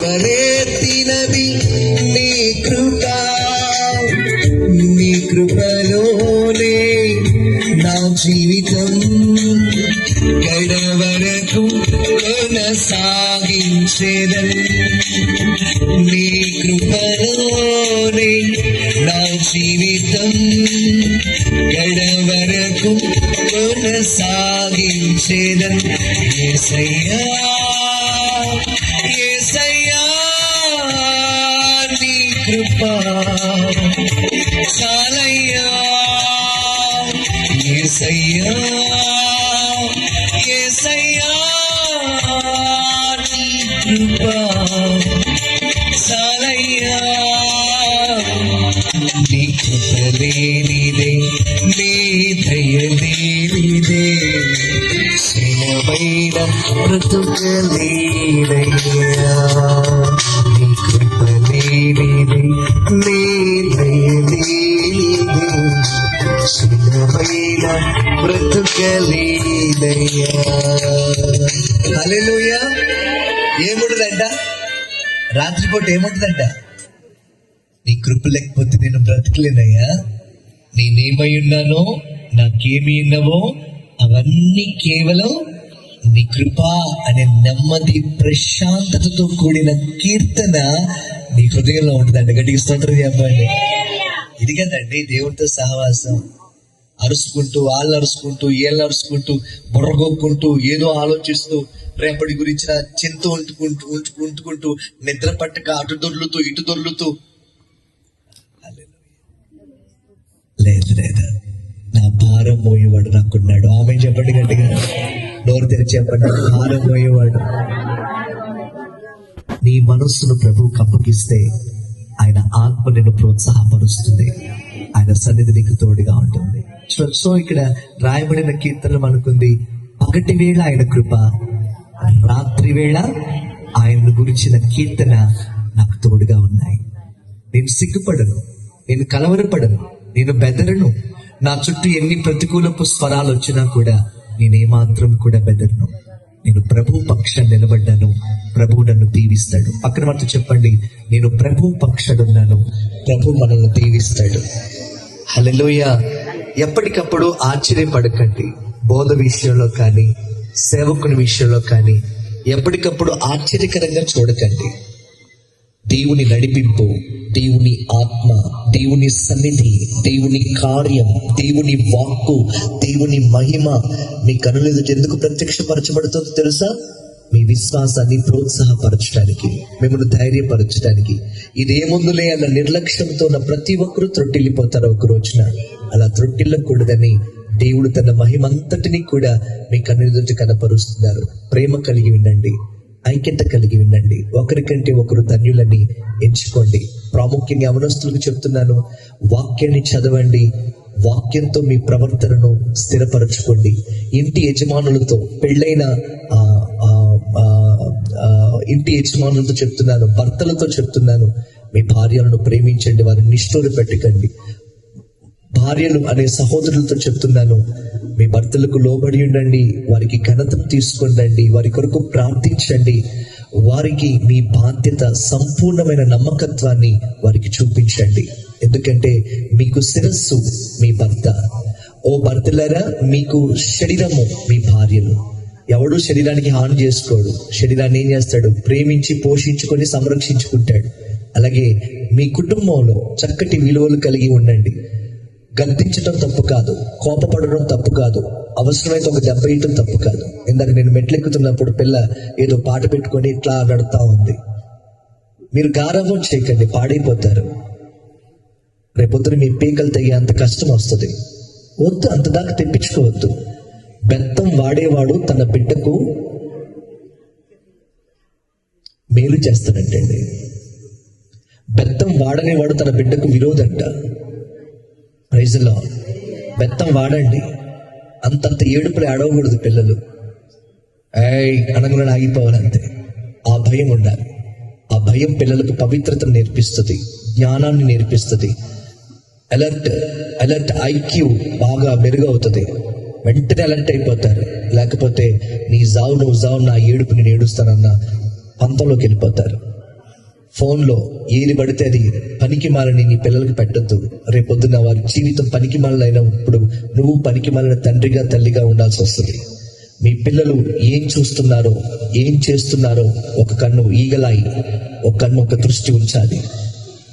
కరెత్తినది నీ కృప. నీ కృపలోనే నా జీవితం గడవరకు కొనసాగించేదన్ నీ కృపలోనే నా జీవితం గడవరకు కొనసాగించేదన్ ఏసయ్యా నీ కృప చాలయ్యా నీ కృప లేనిదే నీ దయ లేనిదే క్షీణమైన బ్రతుకలేనయ్యా నీ కృప లేనిదే నీ దయ లేనిదే క్షీణమైన బ్రతుకలేనయ్యా హల్లెలూయా ఏముంటుందంట రాత్రిపూట ఏముంటుందంట? నీ కృప లేకపోతే నేను బ్రతకలేనయ్యా. నేనేమై ఉన్నానో నాకేమి ఉన్నావో అవన్నీ కేవలం నీ కృప అనే నెమ్మది ప్రశాంతతతో కూడిన కీర్తన నీ హృదయంలో ఉంటుందండి గట్టిగా స్తోత్రం చెప్పండి. ఇది కదండి దేవుడితో సహవాసం. అరుచుకుంటూ వాళ్ళు అరుచుకుంటూ ఏళ్ళు అరుచుకుంటూ బుర్రగొక్కుంటూ ఏదో ఆలోచిస్తూ రేపటి గురించిన చింత ఉంటుకుంటూ ఉంటు ఉంటుకుంటూ నిద్ర పట్టక అటు దొర్లుతూ ఇటు దొర్లుతూ. లేదు లేదు. నా భారం మోయేవాడు నాకున్నాడు. ఆమె చెప్పండి గట్టిగా. నోరు తెరిచి చెప్పండి. భారం మోయేవాడు. నీ మనస్సును ప్రభువుకు అప్పగిస్తే ఆయన ఆత్మ నిన్ను ప్రోత్సాహపరుస్తుంది. ఆయన సన్నిధి నీకు తోడుగా ఉంటుంది. సో సో ఇక్కడ రాయబడిన కీర్తన అనుకుంది పగటి వేళ ఆయన కృప రాత్రి వేళ ఆయన గురించిన కీర్తన నాకు తోడుగా ఉన్నాయి. నేను సిగ్గుపడను నేను కలవరపడను నేను బెదరను. నా చుట్టూ ఎన్ని ప్రతికూలపు స్వరాలు వచ్చినా కూడా నేనేమాత్రం కూడా బెదరను. నేను ప్రభు పక్షం నిలబడ్డాను ప్రభు నన్ను దీవిస్తాడు. పక్కన వారితో చెప్పండి నేను ప్రభు పక్షడున్నాను ప్రభు మనల్ని దీవిస్తాడు. హలోయ ఎప్పటికప్పుడు ఆశ్చర్యపడకండి. బోధ విషయంలో కానీ సేవకుని విషయంలో కానీ ఎప్పటికప్పుడు ఆశ్చర్యకరంగా చూడకండి. దేవుని నడిపింపు దేవుని ఆత్మ దేవుని సన్నిధి దేవుని కార్యం దేవుని వాక్కు దేవుని మహిమ మీ కనుల ఎందుకు ప్రత్యక్షపరచబడుతుందో తెలుసా? మీ విశ్వాసాన్ని ప్రోత్సాహపరచడానికి మిమ్మల్ని ధైర్యపరచడానికి. ఇదేముందులే అలా నిర్లక్ష్యంతో ఉన్న ప్రతి ఒక్కరూ త్రొట్టిల్లిపోతారు ఒక రోజున. అలా త్రొట్టిల్లకూడదని దేవుడు తన మహిమంతటిని కూడా మీ కన్నుల కనపరుస్తున్నారు. ప్రేమ కలిగి ఉండండి. ఐక్యత కలిగి ఉండండి. ఒకరికంటే ఒకరు ధన్యులని ఎంచుకోండి. ప్రాముఖ్యంగా అవనస్తులకు చెప్తున్నాను వాక్యాన్ని చదవండి. వాక్యంతో మీ ప్రవర్తనను స్థిరపరచుకోండి. ఇంటి యజమానులతో పెళ్ళైన ఇంటి యజమానులతో చెప్తున్నాను భర్తలతో చెప్తున్నాను మీ భార్యలను ప్రేమించండి వారిని నిష్ఠూరు పెట్టకండి భార్యలు అనే సహోదరులతో చెప్తున్నాను. మీ భర్తలకు లోబడి ఉండండి వారికి ఘనతను తీసుకుండండి వారి కొరకు ప్రార్థించండి. వారికి మీ బాధ్యత సంపూర్ణమైన నమ్మకత్వాన్ని వారికి చూపించండి. ఎందుకంటే మీకు శిరస్సు మీ భర్త. ఓ భర్తలారా మీకు శరీరము మీ భార్యలు ఎవడు శరీరానికి హాని చేసుకోడు. శరీరాన్ని ఏం చేస్తాడు? ప్రేమించి పోషించుకొని సంరక్షించుకుంటాడు. అలాగే మీ కుటుంబంలో చక్కటి విలువలు కలిగి ఉండండి. గద్దించడం తప్పు కాదు కోపపడడం తప్పు కాదు అవసరమైతే ఒక దెబ్బ వేయటం తప్పు కాదు. ఇందాక నేను మెట్లెక్కుతున్నప్పుడు పిల్ల ఏదో పాట పెట్టుకొని ఇట్లా నడుతా ఉంది. మీరు గారవం చేయకండి పాడైపోతారు. రేపొద్దున మీ పీకలు తెగేంత కష్టం వస్తుంది. వద్దు అంత దాకా తెప్పించుకోవద్దు. బెత్తం వాడేవాడు తన బిడ్డకు మేలు చేస్తాడంటండి. బెత్తం వాడనేవాడు తన బిడ్డకు విరోధంట. ప్రైజ్లో బెత్తం వాడండి. అంతంత ఏడుపులు ఆడవకూడదు పిల్లలు. ఏయ్ అనగానే ఆగిపోవాలంతే. ఆ భయం ఉండాలి. ఆ భయం పిల్లలకు పవిత్రతను నేర్పిస్తుంది జ్ఞానాన్ని నేర్పిస్తుంది. అలర్ట్ అలర్ట్ ఐక్యూ బాగా మెరుగవుతుంది. వెంటనే అలర్ట్ అయిపోతారు. లేకపోతే నీ జావు నువ్వు జావు నా ఏడుపు నేను ఏడుస్తానన్న పంతంలోకి వెళ్ళిపోతారు. ఫోన్లో ఏది పడితే అది పనికి మాలని నీ పిల్లలకి పెట్టద్దు. రేపొద్దున వారి జీవితం పనికి అయినప్పుడు నువ్వు పనికి మాలిన తండ్రిగా తల్లిగా ఉండాల్సి వస్తుంది. మీ పిల్లలు ఏం చూస్తున్నారో ఏం చేస్తున్నారో ఒక కన్ను ఈగలాయి ఒక కన్ను ఒక దృష్టి ఉంచాలి.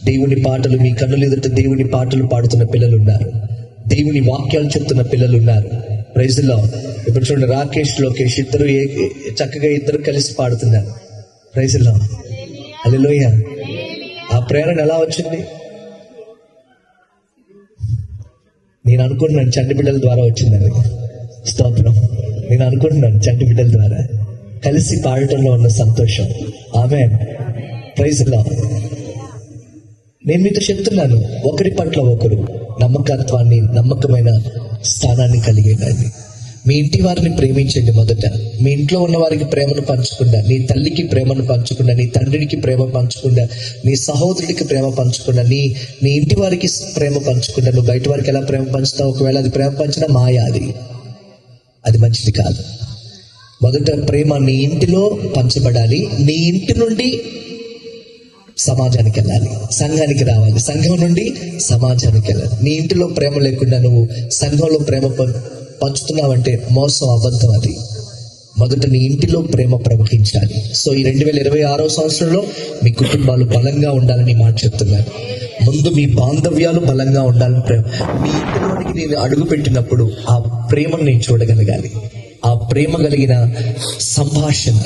దేవుని పాటలు మీ కన్నులు ఎదుట దేవుని పాటలు పాడుతున్న పిల్లలు ఉన్నారు దేవుని వాక్యాలు చెప్తున్న పిల్లలు ఉన్నారు ప్రైజ్లో ఇప్పుడు చూడండి రాకేష్ లోకేష్ ఇద్దరు ఏ- చక్కగా ఇద్దరు కలిసి పాడుతున్నారు. ప్రైజ్లో అల్లెలోయ ఆ ప్రేరణ ఎలా వచ్చింది? నేను అనుకుంటున్నాను చంటి బిడ్డల ద్వారా వచ్చిందని. స్తోత్రం. నేను అనుకుంటున్నాను చంటి బిడ్డల ద్వారా. కలిసి పాడటంలో ఉన్న సంతోషం. ఆమె ప్రైజ్ లా నేను మీతో చెప్తున్నాను ఒకరి పట్ల ఒకరు నమ్మకత్వాన్ని నమ్మకమైన స్థానాన్ని కలిగి మీ ఇంటి వారిని ప్రేమించండి మొదట. మీ ఇంట్లో ఉన్న వారికి ప్రేమను పంచకుండా నీ తల్లికి ప్రేమను పంచకుండా నీ తండ్రికి ప్రేమ పంచకుండా నీ సహోదరుడికి ప్రేమ పంచకుండా నీ నీ ఇంటి వారికి ప్రేమ పంచకుండా నువ్వు బయట వారికి ఎలా ప్రేమ పంచుతావు? ఒకవేళ అది ప్రేమ పంచినా మాయ అది. అది మంచిది కాదు. మొదట ప్రేమ నీ ఇంటిలో పంచబడాలి. నీ ఇంటి నుండి సమాజానికి వెళ్ళాలి. సంఘానికి రావాలి. సంఘం నుండి సమాజానికి వెళ్ళాలి. నీ ఇంటిలో ప్రేమ లేకుండా నువ్వు సంఘంలో ప్రేమ పంచుతున్నావంటే మోసం అబద్ధం అది. మొదట నీ ఇంటిలో ప్రేమ ప్రవహించాలి. సో ఈ రెండు వేల ఇరవై ఆరో సంవత్సరంలో మీ కుటుంబాలు బలంగా ఉండాలని మాట చెప్తున్నాను ముందు మీ బాంధవ్యాలు బలంగా ఉండాలని ప్రేమ. మీ ఇంటిలోనికి నేను అడుగు పెట్టినప్పుడు ఆ ప్రేమను నేను చూడగలగాలి. ఆ ప్రేమ కలిగిన సంభాషణ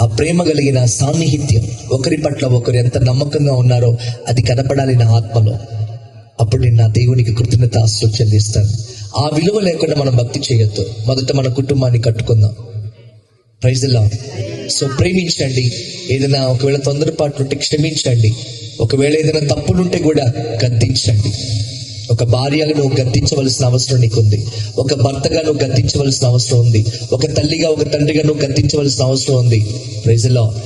ఆ ప్రేమ కలిగిన సాన్నిహిత్యం ఒకరి పట్ల ఒకరు ఎంత నమ్మకంగా ఉన్నారో అది కనపడాలి నా ఆత్మలో. అప్పుడు నేను నా దేవునికి కృతజ్ఞత చెల్లిస్తాను. ఆ విలువ లేకుండా మనం భక్తి చేయొద్దు. మొదట మన కుటుంబాన్ని కట్టుకుందాం. ప్రైజ్లా సో ప్రేమించండి. ఏదైనా ఒకవేళ తొందరపాటు ఉంటే క్షమించండి. ఒకవేళ ఏదైనా తప్పులుంటే కూడా గద్దించండి. ఒక భార్యగా నువ్వు గద్దించవలసిన అవసరం నీకుంది. ఒక భర్తగా నువ్వు గద్దించవలసిన అవసరం ఉంది. ఒక తల్లిగా ఒక తండ్రిగా నువ్వు గద్దించవలసిన అవసరం ఉంది. ప్రైజ్లా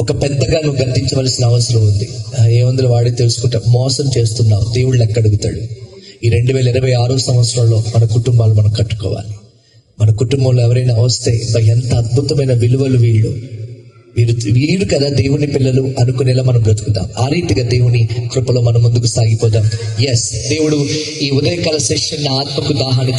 ఒక పెద్దగా నువ్వు గద్దించవలసిన అవసరం ఉంది. ఆ, ఏముందో వాడి తెలుసుకుంటా. మోసం చేస్తున్నావు. దేవుళ్ళు ఎక్కడుగుతాడు ఈ రెండు వేల ఇరవై ఆరో సంవత్సరంలో మన కుటుంబాలు మనం కట్టుకోవాలి. మన కుటుంబంలో ఎవరైనా వస్తే ఎంత అద్భుతమైన విలువలు వీళ్ళు. వీరు వీరు కదా దేవుని పిల్లలు అనుకునేలా మనం బ్రతుకుతాం. ఆ రీతిగా దేవుని కృపలో మనం ముందుకు సాగిపోదాం. ఎస్ దేవుడు ఈ ఉదయకాల సెషన్ ఆత్మకు దాహాన్ని